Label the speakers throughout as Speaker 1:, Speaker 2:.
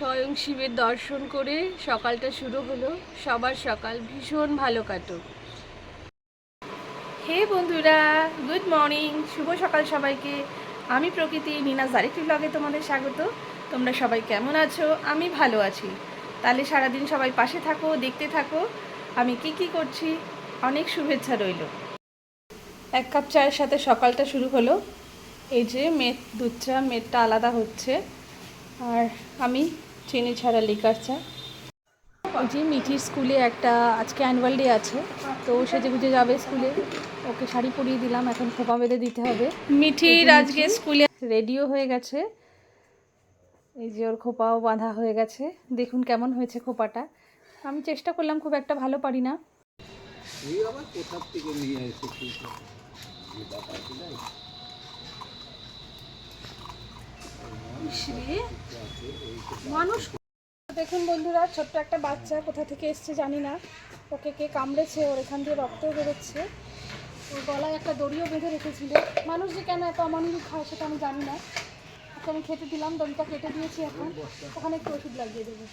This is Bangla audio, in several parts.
Speaker 1: স্বয়ং শিবের দর্শন করে সকালটা শুরু হলো। সবার সকাল ভীষণ ভালো কাটো
Speaker 2: হে বন্ধুরা, গুড মর্নিং, শুভ সকাল সবাইকে। আমি প্রকৃতি নিনা জারিটি ব্লগে তোমাদের স্বাগত। তোমরা সবাই কেমন আছো? আমি ভালো আছি। তাহলে সারাদিন সবাই পাশে থাকো, দেখতে থাকো। আমি কি কি করছি? অনেক শুভেচ্ছা রইল। এক কাপ চায়ের সাথে সকালটা শুরু হলো। এই যে মেট দুধ চা, মেদটা আলাদা হচ্ছে। আর আমি চিনি ছাড়া লিকার চা।
Speaker 1: যে মিঠির স্কুলে একটা আজকে অ্যানুয়াল ডে আছে তো সেজে গুজে যাবে স্কুলে। ওকে শাড়ি পরিয়ে দিলাম এখন খোপা বেঁধে দিতে হবে।
Speaker 2: মিঠির আজকে স্কুলে
Speaker 1: রেডিও হয়ে গেছে। এই যে ওর খোপাও বাঁধা হয়ে গেছে। দেখুন কেমন হয়েছে খোপাটা। আমি চেষ্টা করলাম খুব একটা ভালো পারি না।
Speaker 3: থেকে
Speaker 1: মানুষ দেখুন বন্ধুরা, ছোট্ট একটা বাচ্চা কোথা থেকে এসছে জানি না। ওকে কে কামড়েছে, ওর এখান দিয়ে রক্ত বেরোচ্ছে। ওর গলায় একটা দড়িও বেঁধে রেখেছিল। মানুষ যে কেন এত অমানুষিক খায় সেটা আমি জানি না। ওকে আমি খেতে দিলাম, দড়িটা কেটে দিয়েছি এখন। ওখানে একটু ওষুধ লাগিয়ে দেবো।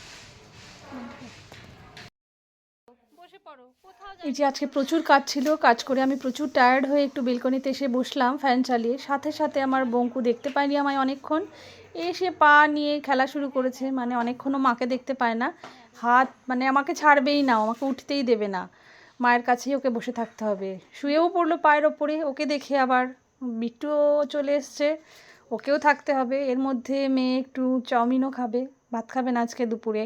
Speaker 1: এই যে আজকে প্রচুর কাজ ছিল কাজ করে আমি প্রচুর টায়ার্ড হয়ে একটু বেলকনিতে এসে বসলাম ফ্যান চালিয়ে। সাথে সাথে আমার বঙ্কু দেখতে পায়নি আমায় অনেকক্ষণ। এসে পা নিয়ে খেলা শুরু করেছে মানে অনেকক্ষণও মাকে দেখতে পায় না। হাত মানে আমাকে ছাড়বেই না আমাকে উঠতেই দেবে না। মায়ের কাছেই ওকে বসে থাকতে হবে। শুয়েও পড়ল পায়ের ওপরে ওকে দেখে আবার বিট্টুও চলে এসছে ওকেও থাকতে হবে। এর মধ্যে মেয়ে একটু চাউমিনও খাবে ভাত খাবে না আজকে দুপুরে।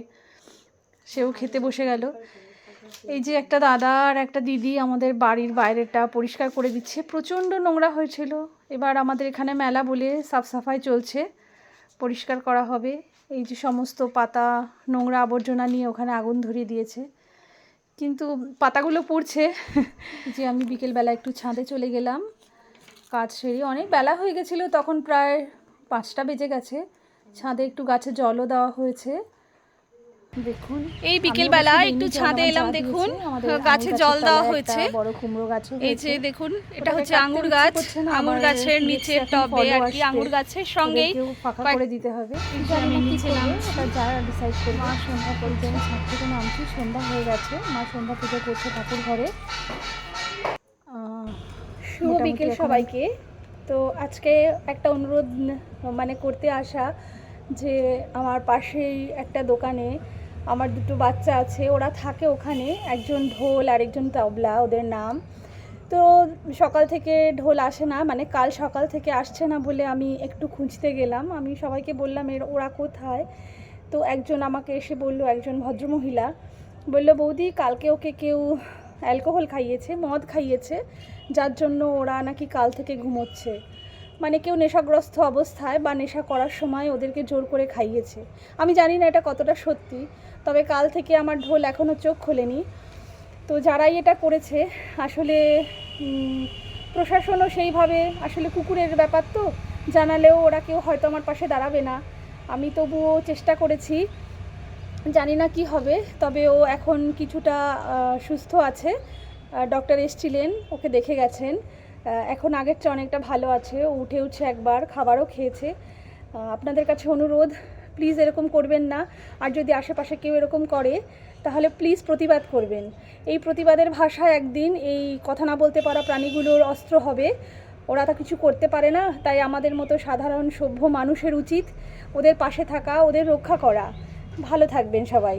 Speaker 1: সেও খেতে বসে গেল। এই যে একটা দাদা আর একটা দিদি আমাদের বাড়ির বাইরেটা পরিষ্কার করে দিচ্ছে। প্রচণ্ড নোংরা হয়েছিল। এবার আমাদের এখানে মেলা বলে সাফ সাফাই চলছে। পরিষ্কার করা হবে। এই যে সমস্ত পাতা, নোংরা আবর্জনা নিয়ে ওখানে আগুন ধরিয়ে দিয়েছে। কিন্তু পাতাগুলো পড়ছে। যে আমি বিকেলবেলা একটু ছাদে চলে গেলাম। কাজ সেরে অনেক বেলা হয়ে গেছিল, তখন প্রায় পাঁচটা বেজে গেছে। ছাদে একটু গাছে জলও দেওয়া হয়েছে। দেখুন
Speaker 2: এই বিকেলবেলা একটু ছাদে এলাম দেখুন গাছে জল দেওয়া হয়েছে। এই যে দেখুন এটা হচ্ছে আঙুর গাছ আঙুর গাছের নিচে টবে আর কি। আঙুর গাছের সঙ্গেই
Speaker 1: ফাঁকা করে দিতে হবে।
Speaker 2: আমি নিচে
Speaker 1: যারা ডিসাইড করবে মা সন্ধ্যা করতে আমি ছাদ থেকে নামছি সন্ধ্যা হয়ে গেছে। মা সন্ধ্যা পুজো করছে ঠাকুর ঘরে।
Speaker 2: শুভ বিকেল সবাইকে। তো আজকে একটা অনুরোধ মানে করতে আসা যে আমার পাশেই একটা দোকানে আমার দুটো বাচ্চা আছে, ওরা থাকে ওখানে, একজন ঢোল আর একজন তবলা, ওদের নাম। তো সকাল থেকে ঢোল আসে না মানে কাল সকাল থেকে আসছে না বলে আমি একটু খুঁজতে গেলাম। আমি সবাইকে বললাম, এর, ওরা কোথায়? তো একজন আমাকে এসে বলল, একজন ভদ্রমহিলা, বলল, বৌদি, কালকে ওকে কেউ অ্যালকোহল খাইয়েছে, মদ খাইয়েছে, যার জন্য ওরা নাকি কাল থেকে ঘুমোচ্ছে। মানে কেউ নেশাগ্রস্ত অবস্থায় বা নেশা করার সময় ওদেরকে জোর করে খাইয়েছে। আমি জানি না এটা কতটা সত্যি, তবে কাল থেকে আমার ঢোল এখনও চোখ খোলেনি। তো যারাই এটা করেছে, আসলে প্রশাসনও সেইভাবে, আসলে কুকুরের ব্যাপার তো, জানালেও ওরা কেউ হয়তো আমার পাশে দাঁড়াবে না। আমি তবুও চেষ্টা করেছি, জানি না কি হবে, তবে ও এখন কিছুটা সুস্থ আছে। ডক্টর এসছিলেন, ওকে দেখে গেছেন। এখন আগের চেয়ে অনেকটা ভালো আছে উঠে উঠছে একবার, খাবারও খেয়েছে। আপনাদের কাছে অনুরোধ প্লিজ এরকম করবেন না। আর যদি আশেপাশে কেউ এরকম করে, তাহলে প্লিজ প্রতিবাদ করবেন। এই প্রতিবাদের ভাষায় একদিন এই কথা না বলতে পারা প্রাণীগুলোর অস্ত্র হবে। ওরা তো কিছু করতে পারে না, তাই আমাদের মতো সাধারণ সভ্য মানুষের উচিত ওদের পাশে থাকা, ওদের রক্ষা করা। ভালো থাকবেন সবাই।